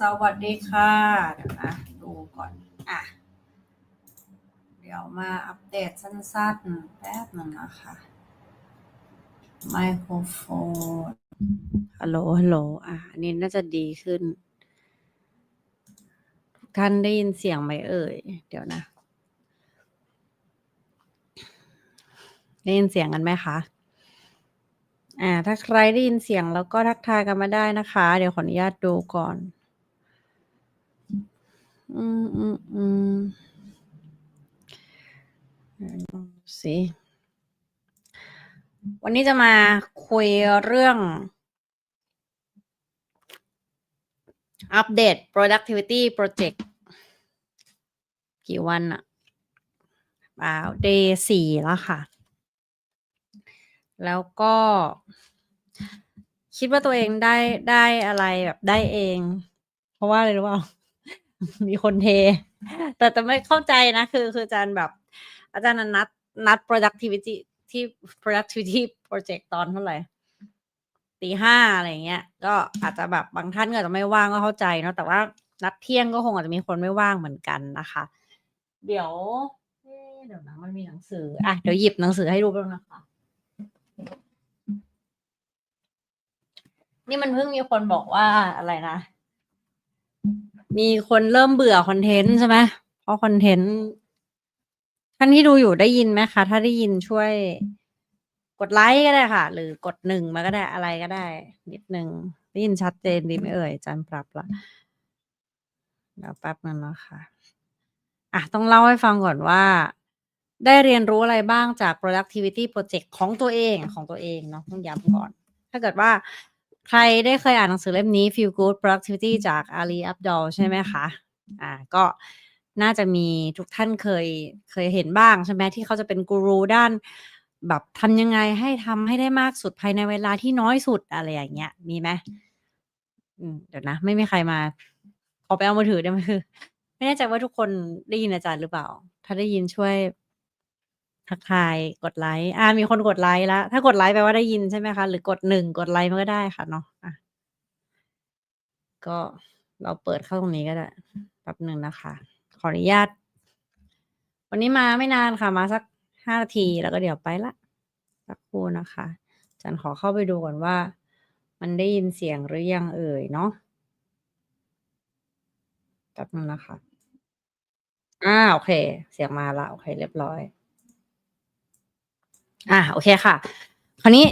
สวัสดีค่ะ เดี๋ยวนะ ดูก่อน อะ เดี๋ยวมาอัปเดตสั้นๆ แป๊บหนึ่งนะคะ ไมโครโฟน ฮัลโหล ฮัลโหล อะอันนี้น่าจะดีขึ้น ทุกท่านได้ยินเสียงไหมเอ่ย เดี๋ยวนะ ได้ยินเสียงกันไหมคะอ่าถ้าใครได้ยินเสียงแล้วก็ทักทายกันมาได้นะคะ เดี๋ยวขออนุญาตดูก่อน อืมอืมอืมดูสิวันนี้จะมาคุยเรื่อง อัปเดต productivity project กี่วันอะเปล่า day สี่แล้วค่ะ แล้วก็ คิดว่าตัวเองได้ได้อะไรแบบได้เอง เพราะว่าอะไรรู้เปล่า มีคนเท แต่แต่ไม่เข้าใจนะ คือ คืออาจารย์แบบ อาจารย์นัดนัด productivity ที่ productivity project ตอนเท่าไหร่ตีห้าอะไรเงี้ย ก็อาจจะแบบบางท่านก็อาจจะไม่ว่างก็เข้าใจเนาะแต่ว่านัดเที่ยงก็คงอาจจะมีคนไม่ว่างเหมือนกันนะคะ เดี๋ยวเอ๊ะเดี๋ยวนะมันมีหนังสืออะเดี๋ยวหยิบหนังสือให้ดูบ้างนะคะ นี่มันเพิ่งมีคนบอกว่าอะไรนะ มีคนเริ่มเบื่อคอนเทนต์ใช่ไหมเพราะคอนเทนต์ท่านที่ดูอยู่ได้ยินไหมคะ ถ้าได้ยินช่วยกดไลค์ก็ได้ค่ะ หรือกดหนึ่งมาก็ได้อะไรก็ได้ นิดหนึ่งได้ยินชัดเจนดีไหมเอ่ยจารย์ปรับละเดี๋ยวแป๊บนึงนะคะอะต้องเล่าให้ฟังก่อนว่า ได้เรียนรู้อะไรบ้างจาก productivity project ของตัวเองของตัวเองเนาะต้องย้ำก่อน ถ้าเกิดว่า ใครได้เคยอ่านหนังสือเล่มนี้ Feel Good Productivity จาก Ali Abdaal ใช่ไหมคะอ่าก็น่าจะมีทุกท่านเคยเคยเห็นบ้างใช่ไหมที่เขาจะเป็นกูรูด้านแบบทำยังไงให้ทำให้ได้มากสุดภายในเวลาที่น้อยสุดอะไรอย่างเงี้ย มีไหมอืมเดี๋ยวนะ ไม่มีใครมา ขอไปเอามือถือได้ไหมคือ ไม่แน่ใจว่าทุกคนได้ยินอาจารย์หรือเปล่า ถ้าได้ยินช่วย ทักทาย กดไลค์ อ่า มีคนกดไลค์แล้ว ถ้ากดไลค์แปลว่าได้ยินใช่ไหมคะ หรือกดหนึ่งกดไลค์มันก็ได้ค่ะเนาะอะ ก็เราเปิดเข้าตรงนี้ก็ได้แป๊บหนึ่งนะคะ ขออนุญาต วันนี้มาไม่นานค่ะ มาสักห้านาทีแล้วก็เดี๋ยวไปละสักครู่นะคะจันขอเข้าไปดูก่อนว่า มันได้ยินเสียงหรือยังเอ่ยเนาะแป๊บนึงนะคะ อ่าโอเค เสียงมาละโอเค เรียบร้อย อ่าโอเคค่ะ คราวนี้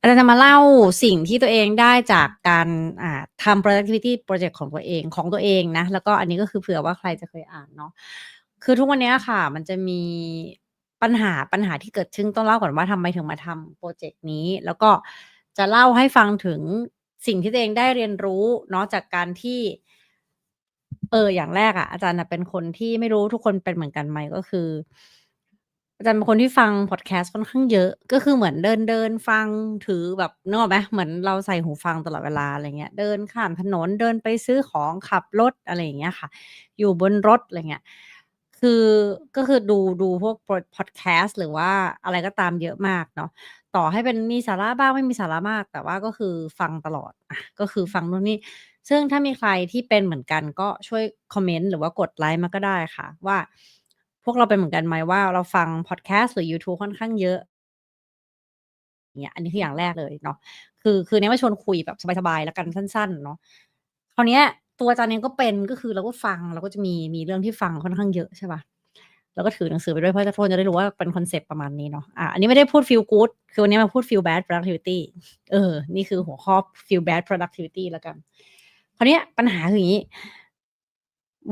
อาจารย์จะมาเล่าสิ่งที่ตัวเองได้จากการอ่าทำ productivity project ของตัวเองของตัวเองนะ แล้วก็อันนี้ก็คือเผื่อว่าใครจะเคยอ่านเนาะคือทุกวันนี้ค่ะ มันจะมีปัญหาปัญหาที่เกิดขึ้นต้องเล่าก่อนว่าทำไมถึงมาทำโปรเจกต์นี้ แล้วก็จะเล่าให้ฟังถึงสิ่งที่ตัวเองได้เรียนรู้เนาะจากการที่ เอออย่างแรกอะอาจารย์เป็นคนที่ไม่รู้ทุกคนเป็นเหมือนกันไหมก็คือ อาจารย์เป็นคนที่ฟังพอดแคสต์ค่อนข้างเยอะ ก็คือเหมือนเดินเดินฟังถือแบบนึกออกไหมเหมือนเราใส่หูฟังตลอดเวลาอะไรเงี้ย เดินข้ามถนนเดินไปซื้อของขับรถอะไรอย่างเงี้ยค่ะ อยู่บนรถอะไรเงี้ยคือก็คือดูดูพวกพอดแคสต์หรือว่าอะไรก็ตามเยอะมากเนาะต่อให้เป็นมีสาระบ้างไม่มีสาระมาก แต่ว่าก็คือฟังตลอดอะก็คือฟังนู่นนี่ซึ่งถ้ามีใครที่เป็นเหมือนกันก็ช่วยคอมเมนต์หรือว่ากดไลค์มาก็ได้ค่ะ ว่า พวกเราเป็นเหมือนกันไหมว่าเราฟังพอดแคสต์หรือ YouTube ค่อนข้างเยอะเงี้ยอันนี้คืออย่างแรกเลยเนาะคือคือเนี้ยมาชวนคุยแบบสบายๆแล้วกันสั้น ๆ เนาะคราวเนี้ยตัวอาจารย์เองก็เป็นก็คือเราก็ฟังเราก็จะมีมีเรื่องที่ฟังค่อนข้างเยอะใช่ป่ะแล้วก็ถือหนังสือไปด้วยเพราะทุกคนจะได้รู้ว่าเป็นคอนเซปต์ประมาณนี้เนาะอะอันนี้ไม่ได้พูด feel good คือวันนี้มาพูด feel bad productivity เออ นี่คือหัวข้อ feel bad productivity แล้วกัน คราวเนี้ยปัญหาคืออย่างนี้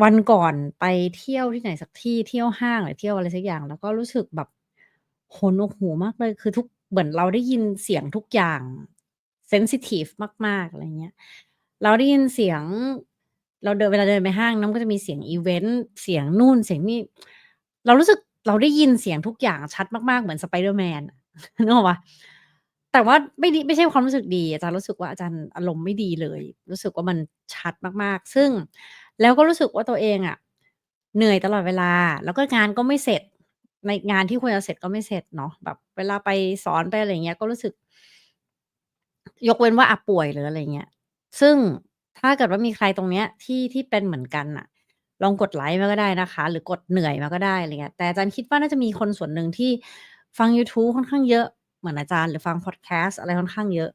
วันก่อนไปเที่ยวที่ไหนสักที่เที่ยวห้างหรือเที่ยวอะไรสักอย่าง แล้วก็รู้สึกแบบหนวกหูมากเลย คือทุกเหมือนเราได้ยินเสียงทุกอย่างเซนซิทีฟมาก ๆ อะไรเงี้ย เราได้ยินเสียง เราเดินเวลาเดินไปห้างน้ำก็จะมีเสียงอีเวนต์เสียงนู่นเสียงนี่เรารู้สึกเราได้ยินเสียงทุกอย่างชัดมากๆเหมือนสไปเดอร์แมนนึกออกปะแต่ว่าไม่ดีไม่ใช่ความรู้สึกดีอาจารย์รู้สึกว่าอาจารย์อารมณ์ไม่ดีเลย รู้สึกว่ามันชัดมากๆ ซึ่ง แล้วก็รู้สึกว่าตัวเองอะเหนื่อยตลอดเวลา แล้วก็งานก็ไม่เสร็จ ในงานที่ควรจะเสร็จก็ไม่เสร็จเนาะแบบ เวลาไปสอนไปอะไรเงี้ย ก็รู้สึก ยกเว้นว่าอะป่วยหรืออะไรเงี้ย ซึ่งถ้าเกิดว่ามีใครตรงเนี้ยที่ที่เป็นเหมือนกันน่ะ ลองกดไลค์มาก็ได้นะคะ หรือกดเหนื่อยมาก็ได้อะไรเงี้ย แต่อาจารย์คิดว่าน่าจะมีคนส่วนหนึ่งที่ฟังยูทูบค่อนข้างเยอะเหมือนอาจารย์หรือฟังพอดแคสต์อะไรค่อนข้างเยอะ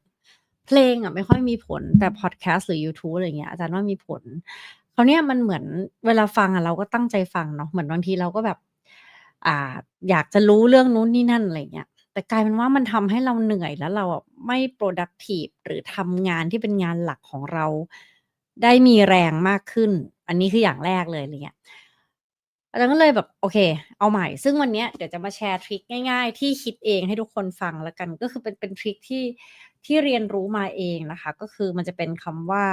เพลงอะไม่ค่อยมีผลแต่พอดแคสต์หรือยูทูบอะไรเงี้ยอาจารย์ว่ามีผล คราวเนี้ยมันเหมือนเวลาฟังอะเราก็ตั้งใจฟังเนาะเหมือนบางทีเราก็แบบ อ่า อยากจะรู้เรื่องนู้นนี่นั่นอะไรเงี้ยแต่กลายเป็นว่ามันทำให้เราเหนื่อยแล้วเราไม่ productive หรือทำงานที่เป็นงานหลักของเรา ได้มีแรงมากขึ้น อันนี้คืออย่างแรกเลยเงี้ยอาจารย์ก็เลยแบบโอเค เอาใหม่ ซึ่งวันเนี้ยเดี๋ยวจะมาแชร์ทริคง่ายๆ ที่คิดเองให้ทุกคนฟังแล้วกัน ก็คือเป็นเป็นทริคที่ที่เรียนรู้มาเองนะคะ ก็คือมันจะเป็นคำว่า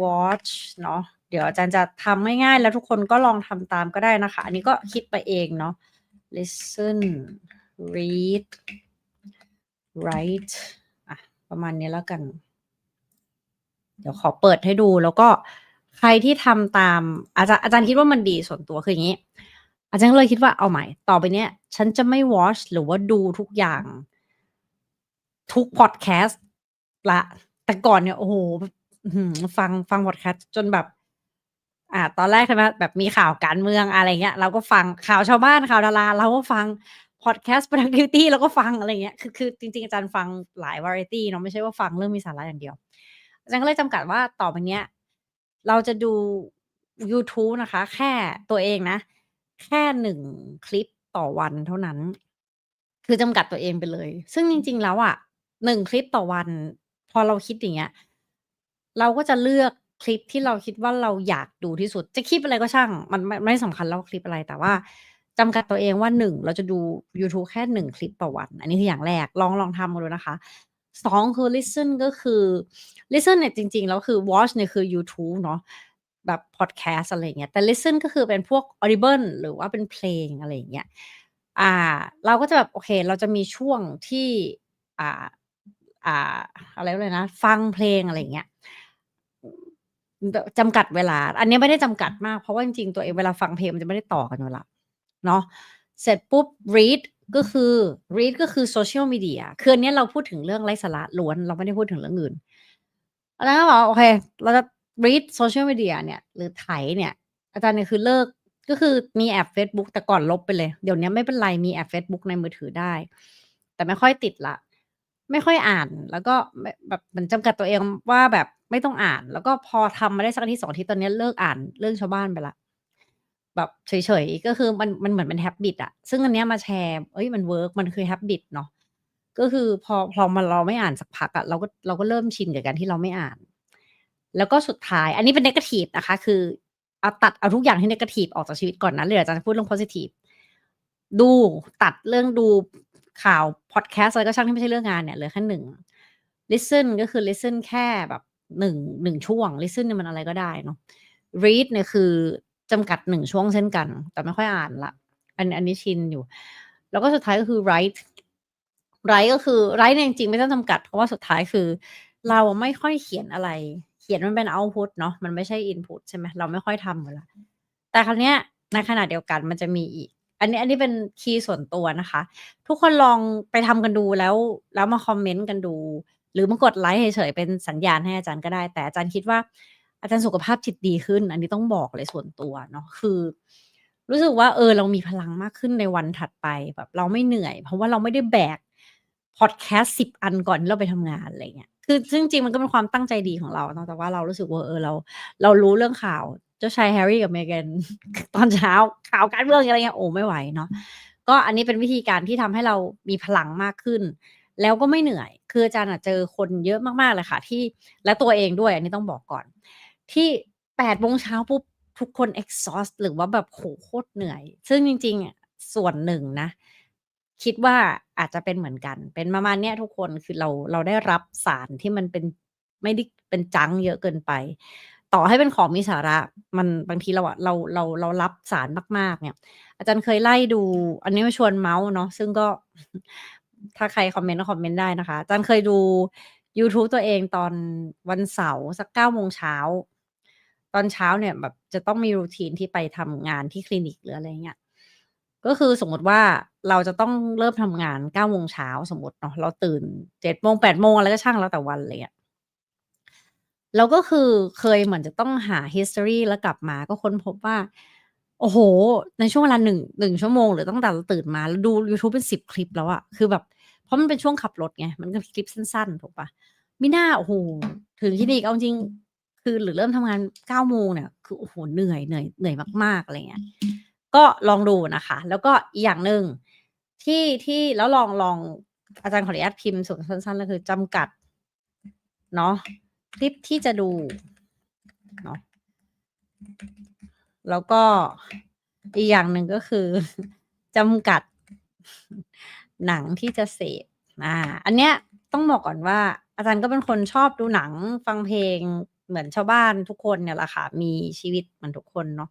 watch เนาะเดี๋ยวอาจารย์จะทำง่ายๆแล้วทุกคนก็ลองทำตามก็ได้นะคะ อันนี้ก็คิดไปเองเนาะ listen read write อะประมาณนี้แล้วกัน เดี๋ยวขอเปิดให้ดูแล้วก็ใครที่ทำตามอาจารย์อาจารย์คิดว่ามันดีส่วนตัวคืออย่างนี้ อาจารย์ก็เลยคิดว่าเอาใหม่ ต่อไปเนี้ย ฉันจะไม่ watch หรือว่าดูทุกอย่าง ทุกพอดแคสต์ละแต่ก่อนเนี่ยโอ้โห ฟัง ฟังพอดแคสต์จนแบบ อ่า ตอนแรกใช่ไหม แบบมีข่าวการเมือง อะไรเงี้ย เราก็ฟัง ข่าวชาวบ้าน ข่าวดารา เราก็ฟัง พอดแคสต์ productivity เราก็ฟัง อะไรเงี้ย คือ คือจริง ๆ อาจารย์ฟังหลาย variety เนาะ ไม่ใช่ว่าฟังเรื่องมีสาระอย่างเดียว อาจารย์ก็เลยจำกัดว่า ต่อไปเนี้ย เราจะดู YouTube นะคะ แค่ตัวเองนะ แค่หนึ่งคลิปต่อวันเท่านั้น คือจำกัดตัวเองไปเลย ซึ่งจริง ๆ แล้วอะหนึ่งคลิปต่อวัน พอเราคิดอย่างเงี้ย เราก็จะเลือกคลิปที่เราคิดว่าเราอยากดูที่สุด จะคลิปอะไรก็ช่าง มันไม่ไม่สำคัญแล้วว่าคลิปอะไรแต่ว่าจำกัดตัวเองว่าหนึ่งเราจะดูยูทูบแค่หนึ่งคลิปต่อวัน อันนี้คืออย่างแรกลองลองทำกันดูนะคะสองคือ listen ก็คือ listen เนี่ยจริงๆ แล้วคือ watch เนี่ยคือยูทูบเนาะแบบพอดแคสต์อะไรเงี้ยแต่ listen ก็คือเป็นพวก audible หรือว่าเป็นเพลงอะไรเงี้ยอ่า เราก็จะแบบ โอเค เราจะมีช่วงที่ อ่า อ่า อะไรเลยนะ ฟังเพลงอะไรเงี้ย จำกัดเวลา อันนี้ไม่ได้จำกัดมาก เพราะว่าจริงๆตัวเองเวลาฟังเพลงมันจะไม่ได้ต่อกันเวลาเนาะเสร็จปุ๊บ read ก็คือ read ก็คือ social media คืออันนี้เราพูดถึงเรื่องไร้สาระล้วน เราไม่ได้พูดถึงเรื่องอื่นแล้วก็บอกโอเค เราจะ read social media เนี่ย หรือไถเนี่ย อาจารย์เนี่ยคือเลิกก็คือมีแอปเฟซบุ๊กแต่ก่อนลบไปเลย เดี๋ยวนี้ไม่เป็นไรมีแอปเฟซบุ๊กในมือถือได้ แต่ไม่ค่อยติดละ ไม่ค่อยอ่าน แล้วก็แบบเหมือนจำกัดตัวเองว่าแบบไม่ต้องอ่าน แล้วก็พอทำมาได้สักทิตย์สองทิตย์ตอนนี้เลิกอ่านเรื่องชาวบ้านไปละแบบเฉยๆก็คือมันมันเหมือนเป็น habit อะซึ่งอันเนี้ยมาแชร์เฮ้ยมันเวิร์กมันคือ habit เนาะก็คือพอพอมันเราไม่อ่านสักพักอะเราก็เราก็เริ่มชินกับการที่เราไม่อ่าน แล้วก็สุดท้าย อันนี้เป็น negative นะคะ คือเอาตัดเอาทุกอย่างที่ negative ออกจากชีวิตก่อนนะเดี๋ยอาจารย์จะพูดเรื่อง positive ดูตัดเรื่องดู ข่าวพอดแคสต์อะไรก็ช่างที่ไม่ใช่เรื่องงานเนี่ยเหลือแค่หนึ่ง listen ก็คือ listen แค่แบบหนึ่งหนึ่งช่วง listen เนี่ยมันอะไรก็ได้เนาะ read เนี่ยคือจำกัดหนึ่งช่วงเช่นกัน แต่ไม่ค่อยอ่านละอันอันนี้ชินอยู่ แล้วก็สุดท้ายก็คือ write write ก็คือ write เนี่ยจริงๆไม่ต้องจำกัด เพราะว่าสุดท้ายคือ เราไม่ค่อยเขียนอะไร เขียนมันเป็น output เนาะมันไม่ใช่ input ใช่ไหมเราไม่ค่อยทำอยู่ล้วแต่คราวเนี้ยในขณะเดียวกันมันจะมีอีก อันนี้อันนี้เป็นคีย์ส่วนตัวนะคะ ทุกคนลองไปทำกันดูแล้ว แล้วมาคอมเมนต์กันดู หรือมากดไลค์เฉยๆเป็นสัญญาณให้อาจารย์ก็ได้ แต่อาจารย์คิดว่าอาจารย์สุขภาพจิตดีขึ้น อันนี้ต้องบอกเลยส่วนตัวเนาะคือ รู้สึกว่าเออเรามีพลังมากขึ้นในวันถัดไปแบบเราไม่เหนื่อย เพราะว่าเราไม่ได้แบกพอดแคสต์10อันก่อนเราไปทำงานอะไรเงี้ยคือซึ่งจริงมันก็เป็นความตั้งใจดีของเราเนาะแต่ว่าเรารู้สึกว่าเออเรา เรารู้เรื่องข่าว เจ้าชาย Harry กับ Meghan ตอนเช้าข่าวการเมืองอะไรเงี้ยโอ้ไม่ไหวเนาะก็อันนี้เป็นวิธีการที่ทำให้เรามีพลังมากขึ้น แล้วก็ไม่เหนื่อย คืออาจารย์อะเจอคนเยอะมากๆเลยค่ะ ที่และตัวเองด้วย อันนี้ต้องบอกก่อน ที่8โมงเช้าปุ๊บทุกคน exhaust หรือว่าแบบโอ้โคตรเหนื่อย ซึ่งจริงๆส่วนหนึ่งนะ คิดว่าอาจจะเป็นเหมือนกัน เป็นประมาณเนี้ยทุกคนคือเราเราได้รับสารที่มันเป็นไม่ได้เป็นจังเยอะเกินไป ต่อให้เป็นของมีสาระ มันบางทีเราอะเราเราเรารับสารมาก ๆ เนี่ย อาจารย์เคยไล่ดู อันนี้มาชวนเมาท์เนาะซึ่งก็ ถ้าใครคอมเมนต์ก็คอมเมนต์ได้นะคะ อาจารย์เคยดูยูทูบตัวเองตอนวันเสาร์สัก9โมงเช้า ตอนเช้าเนี่ยแบบจะต้องมี routine ที่ไปทำงานที่คลินิกหรืออะไรเงี้ยก็คือสมมติว่าเราจะต้องเริ่มทำงาน9โมงเช้าสมมติเนาะเราตื่น7โมง8โมงอะไรก็ช่างแล้วแต่วันเงี้ย แล้วก็คือเคยเหมือนจะต้องหา history แล้วกลับมาก็ค้นพบว่า โอ้โฮในช่วงเวลา1 1ชั่วโมง หรือตั้งแต่เราตื่นมาแล้วดูยูทูบเป็น10คลิปแล้วอะคือแบบ เพราะมันเป็นช่วงขับรถไง มันก็คลิปสั้นๆ ถูกปล่ามิน่าโอ้โฮถึงคลินิกเอาจริง คือหรือเริ่มทำงาน9โมงเนี่ย คือโอ้โฮเหนื่อยเหนื่อยเหนื่อยมากๆอะไรเงี้ย ก็ลองดูนะคะ แล้วก็อีกอย่างหนึ่งที่ที่แล้วลองลองอาจารย์ขออนุญาตพิมพ์สรุปสั้นๆก็คือจำกัด เนาะ คลิปที่จะดูเนาะแล้วก็อีกอย่างหนึ่งก็คือจำกัดหนังที่จะเสพอ่าอันเนี้ยต้องบอกก่อนว่า อาจารย์ก็เป็นคนชอบดูหนังฟังเพลงเหมือนชาวบ้านทุกคนเนี่ยแหละค่ะ มีชีวิตเหมือนทุกคนเนาะ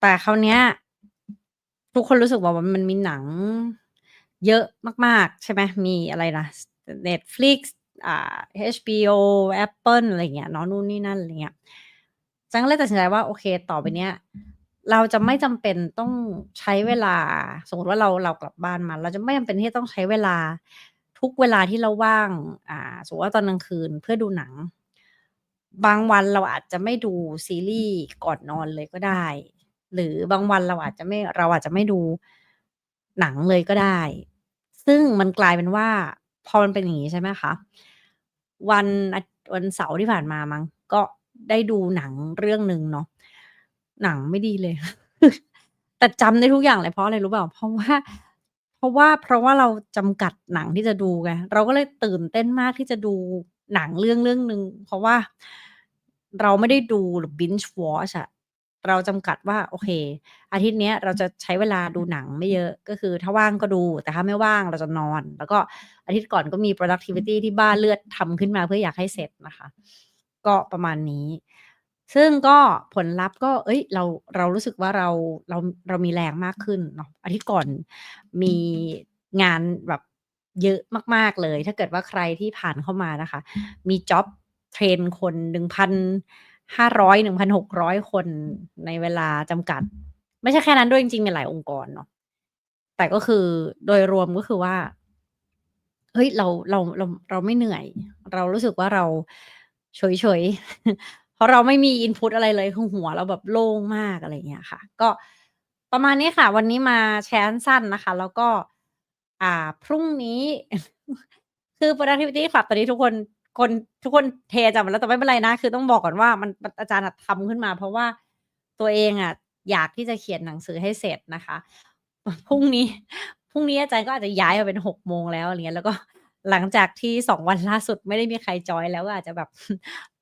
แต่คราวเนี้ย ทุกคนรู้สึกว่ามันมีหนังเยอะมาก ๆ ใช่ไหมมีอะไรนะ Netflix HBO Apple อะไรเงี้ยเนาะนู่นนี่นั่นอะไรเงี้ยจารย์ก็เลยตัดสินใจว่าโอเคต่อไปเนี้ยเราจะไม่จำเป็นต้องใช้เวลา สมมติว่าเราเรากลับบ้านมา เราจะไม่จำเป็นที่ต้องใช้เวลาทุกเวลาที่เราว่าง อ่า สมมติว่าตอนกลางคืนเพื่อดูหนัง บางวันเราอาจจะไม่ดูซีรีส์ก่อนนอนเลยก็ได้ หรือบางวันเราอาจจะไม่เราอาจจะไม่ดูหนังเลยก็ได้ ซึ่งมันกลายเป็นว่า พอมันเป็นอย่างงี้ใช่ไหมคะ วันวันเสาร์ที่ผ่านมามั้งก็ได้ดูหนังเรื่องหนึ่งเนาะหนังไม่ดีเลย แต่จำได้ทุกอย่างเลยเพราะอะไรรู้เปล่า?เพราะว่า เพราะว่าเพราะว่าเราจำกัดหนังที่จะดูไงเราก็เลยตื่นเต้นมากที่จะดูหนังเรื่องเรื่องหนึ่งเพราะว่าเราไม่ได้ดูหรือ binge watch อะ เราจำกัดว่าโอเค อาทิตย์นี้เราจะใช้เวลาดูหนังไม่เยอะก็คือถ้าว่างก็ดูแต่ถ้าไม่ว่างเราจะนอน แล้วก็อาทิตย์ก่อนก็มี productivity ที่บ้านเลือดทำขึ้นมาเพื่ออยากให้เสร็จนะคะ ก็ประมาณนี้ ซึ่งก็ผลลัพธ์ก็เฮ้ย เราเรารู้สึกว่าเราเราเรามีแรงมากขึ้นเนาะอาทิตย์ก่อนมีงานแบบเยอะมาก ๆ เลย ถ้าเกิดว่าใครที่ผ่านเข้ามานะคะ มีจ็อบเทรนคนหนึ่งพัน 1,500 1,600คนในเวลาจำกัด ไม่ใช่แค่นั้นด้วยจริงๆ มีหลายองค์กรเนาะแต่ก็คือโดยรวมก็คือว่าเฮ้ยเราเราเราเราไม่เหนื่อย เรารู้สึกว่าเราเฉยๆเพราะเราไม่มี input อะไรเลยคือหัวเราแบบโล่งมากอะไรอย่างเงี้ยค่ะ ก็ประมาณนี้ค่ะ วันนี้มาแชร์สั้นนะคะ แล้วก็ อ่าพรุ่งนี้ คือ productivity club ตอนนี้ทุกคน คนทุกคนเทจารย์หมดแล้วแต่ไม่เป็นไรนะ คือต้องบอกก่อนว่ามันอาจารย์อะทำขึ้นมา เพราะว่าตัวเองอะอยากที่จะเขียนหนังสือให้เสร็จนะคะพรุ่งนี้พรุ่งนี้อาจารย์ก็อาจจะย้ายมาเป็น6โมงแล้วอะไรเงี้ยแล้วก็หลังจากที่2วันล่าสุดไม่ได้มีใครจอยแล้วก็อาจจะแบบ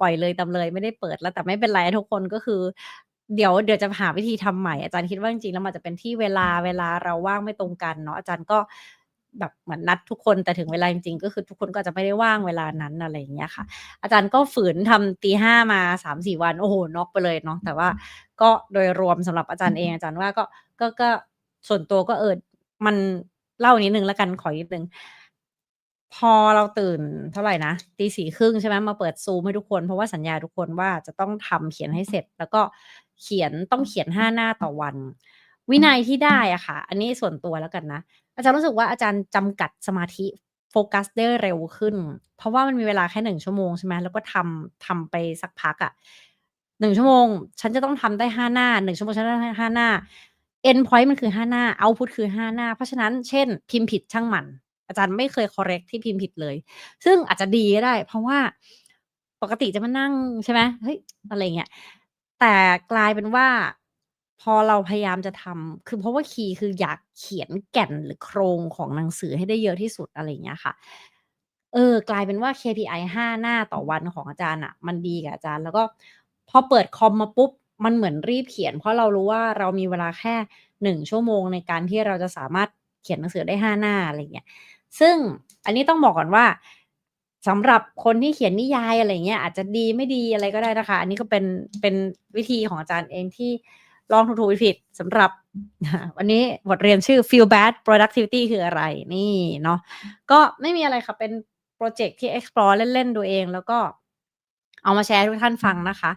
ปล่อยเลยตาเลยไม่ได้เปิดแล้วแต่ไม่เป็นไรทุกคนก็คือ เดี๋ยวเดี๋ยวจะหาวิธีทำใหม่อาจารย์คิดว่าจริงๆแล้วมันอาจจะเป็นที่เวลาเวลาเราว่างไม่ตรงกันเนาะอาจารย์ก็ แบบเหมือนนัดทุกคนแต่ถึงเวลาจริงๆ ก็คือทุกคนก็อาจจะไม่ได้ว่างเวลานั้นอะไรอย่างเงี้ยค่ะ อาจารย์ก็ฝืนทำตี5มา3-4วันโอ้โฮน็อกไปเลยเนาะแต่ว่าก็โดยรวมสำหรับอาจารย์เองอาจารย์ว่าก็ก็ก็ส่วนตัวก็เออมันเล่านิดหนึ่งแล้วกันขอนิดหนึ่งพอเราตื่นเท่าไรนะตี4:30ใช่ไหมมาเปิด Zoom ให้ทุกคน เพราะว่าสัญญาทุกคนว่าจะต้องทำเขียนให้เสร็จ แล้วก็เขียนต้องเขียน5หน้าต่อวัน วินัยที่ได้อะค่ะ อันนี้ส่วนตัวแล้วกันนะ อาจารย์รู้สึกว่าอาจารย์จำกัดสมาธิโฟกัสได้เร็วขึ้น เพราะว่ามันมีเวลาแค่1ชั่วโมงใช่ไหมแล้วก็ทำทำไปสักพักอะ1ชั่วโมง ฉันจะต้องทำได้5หน้า1ชั่วโมงฉันได้5หน้า end point มันคือ5หน้าเอาต์พุตคือ5หน้า เพราะฉะนั้นเช่น พิมพ์ผิดช่างมัน อาจารย์ไม่เคย correct ที่พิมพ์ผิดเลย ซึ่งอาจจะดีก็ได้ เพราะว่าปกติจะมานั่งใช่ไหมเฮ้ยอะไรเงี้ยแต่กลายเป็นว่า พอเราพยายามจะทำคือเพราะว่าคีย์คืออยากเขียนแก่นหรือโครงของหนังสือให้ได้เยอะที่สุดอะไรอย่างเงี้ยค่ะ เออกลายเป็นว่า KPI 5 หน้าต่อวันของอาจารย์น่ะมันดีกับอาจารย์ แล้วก็พอเปิดคอมมาปุ๊บมันเหมือนรีบเขียน เพราะเรารู้ว่าเรามีเวลาแค่1ชั่วโมงในการที่เราจะสามารถเขียนหนังสือได้5หน้าอะไรอย่างเงี้ย ซึ่งอันนี้ต้องบอกก่อนว่าสำหรับคนที่เขียนนิยายอะไรเงี้ยอาจจะดีไม่ดีอะไรก็ได้นะคะ อันนี้ก็เป็นเป็นวิธีของอาจารย์เองที่ ลองถูกๆผิดสำหรับวันนี้บทเรียนชื่อ Feel Bad Productivity คืออะไรนี่เนาะก็ไม่มีอะไรค่ะ เป็นพรเจกต์ที่ explore เล่น ๆ ดูเองแล้วก็เอามาแชร์ทุกท่านฟังนะคะ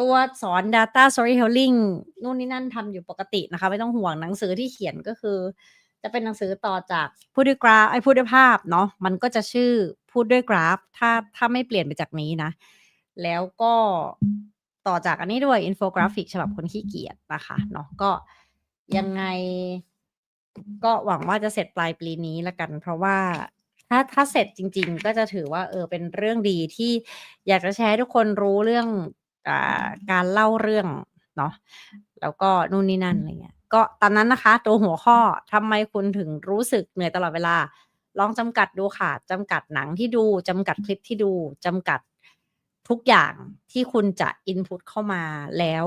ตัวสอน Data Storytelling นู่นนี่นั่นทำอยู่ปกตินะคะ ไม่ต้องห่วงหนังสือที่เขียนก็คือ จะเป็นหนังสือต่อจากพูดด้วยกราฟเอ๊ยพูดด้วยภาพเนาะมันก็จะชื่อพูดด้วยกราฟ ถ้าถ้าไม่เปลี่ยนไปจากนี้นะ แล้วก็ ต่อจากอันนี้ด้วยอินโฟกราฟิกฉบับคนขี้เกียจนะคะเนาะก็ยังไง ก็หวังว่าจะเสร็จปลายปีนี้ละกัน เพราะว่าถ้าถ้าเสร็จจริง ๆ ก็จะถือว่าเออเป็นเรื่องดีที่อยากจะแชร์ให้ทุกคนรู้เรื่องอ่าการเล่าเรื่องเนาะแล้วก็นู่นนี่นั่นอะไรเงี้ยก็ตามนั้นนะคะ ตัวหัวข้อทำไมคุณถึงรู้สึกเหนื่อยตลอดเวลา ลองจำกัดดูค่ะจำกัดหนังที่ดูจำกัดคลิปที่ดูจำกัด ทุกอย่างที่คุณจะอินพุตเข้ามาแล้ว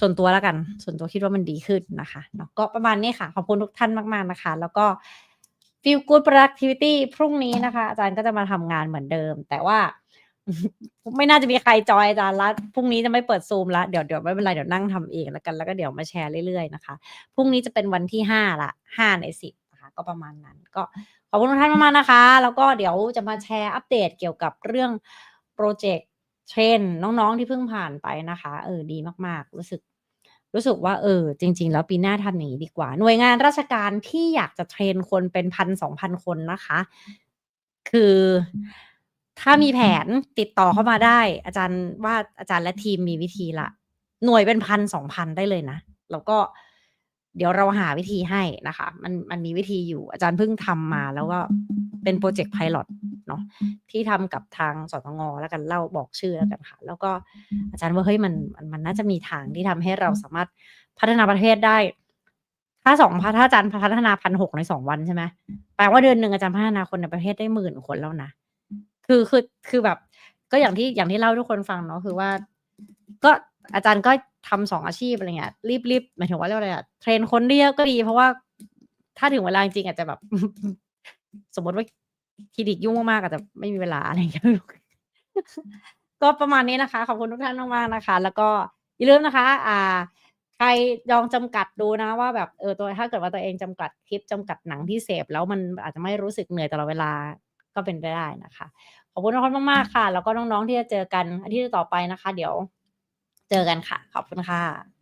ส่วนตัวแล้วกัน ส่วนตัวคิดว่ามันดีขึ้นนะคะเนาะก็ประมาณนี้ค่ะ ขอบคุณทุกท่านมาก ๆ นะคะ แล้วก็ feel good productivity พรุ่งนี้นะคะ อาจารย์ก็จะมาทำงานเหมือนเดิม แต่ว่าไม่น่าจะมีใครจอยอาจารย์ละพรุ่งนี้จะไม่เปิดซูมละเดี๋ยวเดี๋ยวไม่เป็นไรเดี๋ยวนั่งทำเองแล้วกันแล้วก็เดี๋ยวมาแชร์เรื่อยๆนะคะพรุ่งนี้จะเป็นวันที่ห้าละห้าในสิบนะคะก็ประมาณนั้น ก็ขอบคุณทุกท่านมากๆนะคะ แล้วก็เดี๋ยวจะมาแชร์อัปเดตเกี่ยวกับเรื่อง โปรเจกต์เทรนน้องๆที่เพิ่งผ่านไปนะคะ เออดีมาก ๆ รู้สึก รู้สึกว่าเออ จริง ๆ แล้วปีหน้าทำอย่างนี้ดีกว่า หน่วยงานราชการที่อยากจะเทรนคนเป็นพันสองพันคนนะคะ คือถ้ามีแผนติดต่อเข้ามาได้ อาจารย์ว่าอาจารย์และทีมมีวิธีละหน่วยเป็นพันสองพันได้เลยนะ แล้วก็เดี๋ยวเราหาวิธีให้นะคะ มันมันมีวิธีอยู่อาจารย์เพิ่งทำมาแล้วก็ เป็นโปรเจกต์ไพลอตเนาะที่ทำกับทางสตงแล้วกันเล่าบอกชื่อแล้วกันค่ะ แล้วก็อาจารย์ว่าเฮ้ยมันมันมันน่าจะมีทางที่ทำให้เราสามารถพัฒนาประเทศได้ ถ้าสองพันถ้าอาจารย์พัฒนาพันหกในสองวันใช่ไหมแปลว่าเดือนหนึ่งอาจารย์พัฒนาคนในประเทศได้หมื่นคนแล้วนะคือคือคือแบบ ก็อย่างที่อย่างที่เล่าทุกคนฟังเนาะคือว่า ก็อาจารย์ก็ทำสองอาชีพอะไรเงี้ยรีบรีบหมายถึงว่าเรียกว่าอะไรอะเทรนคนเดียวก็ดี เพราะว่าถ้าถึงเวลาจริงอาจจะแบบ สมมติว่า คลินิกยุ่งมากๆอาจจะไม่มีเวลาอะไรอย่างเงี้ยก็ประมาณนี้นะคะ ขอบคุณทุกท่านมากๆนะคะ แล้วก็อย่าลืมนะคะ อ่า ใครลองจำกัดดูนะว่าแบบเออตัวถ้าเกิดว่าตัวเองจำกัดคลิปจำกัดหนังที่เสพแล้วมันอาจจะไม่รู้สึกเหนื่อยตลอดเวลาก็เป็นไปได้นะคะ ขอบคุณทุกคนมากๆค่ะ แล้วก็น้องๆที่จะเจอกันอาทิตย์ต่อไปนะคะ เดี๋ยว เจอกันค่ะ ขอบคุณค่ะ